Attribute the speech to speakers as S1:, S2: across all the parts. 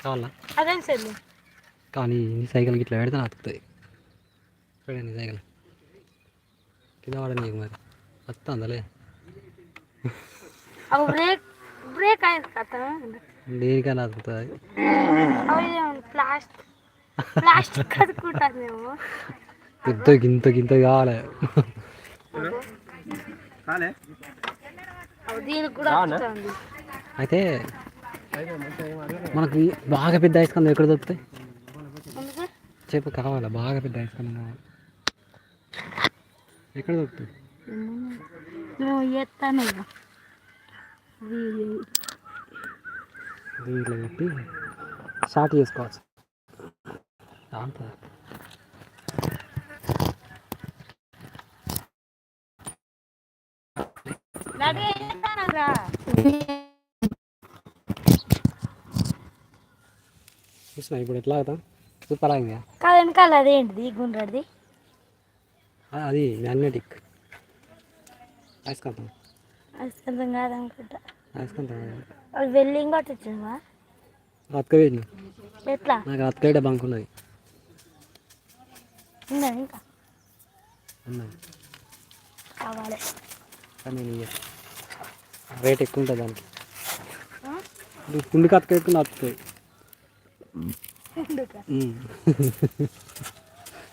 S1: కావాలా?
S2: సార్
S1: కానీ నీ సైకిల్కి ఇట్లా పెడితే నడుతుంది చూడండి సైకిల్. కింద పడ నీకు మరి. వస్తుందలే
S2: బ్రేక్ బ్రేక్ అయింది
S1: దేనికైనా నడుతుంది
S2: ప్లాస్టిక్ ప్లాస్టిక్
S1: పెద్ద గింత గింత కావాలి
S2: అవి దీనికి కూడా వస్తుంది
S1: అయితే మనకు బాగా పెద్ద ఐస్ కందం ఎక్కడ దొరుకుతాయి? చెప్పు కావాలా? బాగా పెద్ద ఐస్ కందం కావాలి. ఎక్కడ దొరుకుతాయి? పెట్టి స్టార్ట్ చేసుకోవచ్చు. దాంతో. చూసిన ఇప్పుడు ఎట్లా అవుతాం సూపర్ ఆగిందా
S2: కాదు? వెనకాల అదేంటిది? గుండ్రది?
S1: అది మ్యాగ్నెటిక్. అయస్కాంతం
S2: అర్థం కాదనుకుంటా.
S1: అయస్కాంతం
S2: అది వెళ్ళి ఇంకోటి వచ్చిందా?
S1: అతకవేది
S2: ఎట్లా?
S1: నాకు అతకవేట బంక్ ఉన్నది.
S2: ఇంకా?
S1: ఉన్నది.
S2: కావాలి.
S1: కానీ. రేట్ ఎక్కువ ఉంటుంది దానికి.
S2: ఆ?
S1: నువ్వు పుండుకి అతకెట్టుకుని అతుకుతాయి
S2: ఉండుక.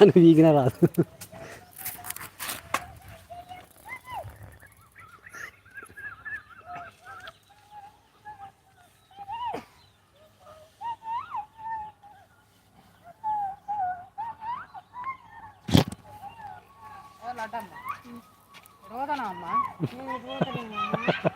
S1: నువ్వు ఈగిన రాదు.
S2: నేను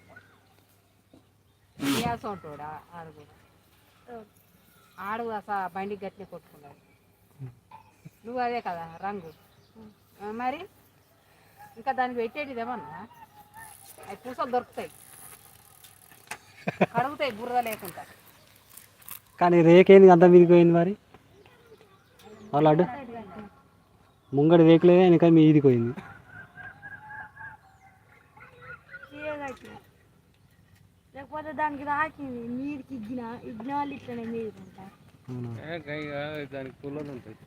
S3: ఉంటాడు ఆడు కూడా. ఆడు అసలు బండి గట్టిని కొట్టుకున్నాడు. నువ్వు అదే కదా రంగు. మరి? ఇంకా దానికి పెట్టేది ఏమన్నా? అవి పూసలు దొరుకుతాయి. కడుగుతాయి బురద లేకుండా.
S1: కానీ రేకేంది అంత మీదకి పోయింది మరి? వాళ్ళు అడ్డు. ముంగడి రేకులే వెనక మీదికి పోయింది.
S2: లేకపోతే దానికి రాకింది నీరుకి ఇగ్గిన ఇగ్గిన వాళ్ళు ఇట్లనే మీరుకుంటా
S1: అవునా
S4: దానికి కూలర్ ఉంటుంది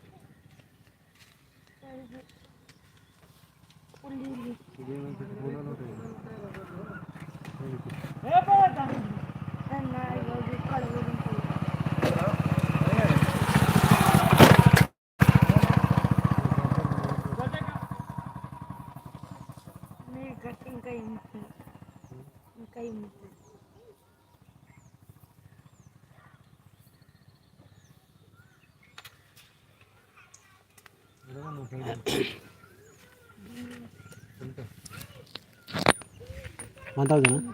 S2: ఇంకా ఏమి ఇంకా
S1: వన్ థౌజండ్
S2: ఇంట్లో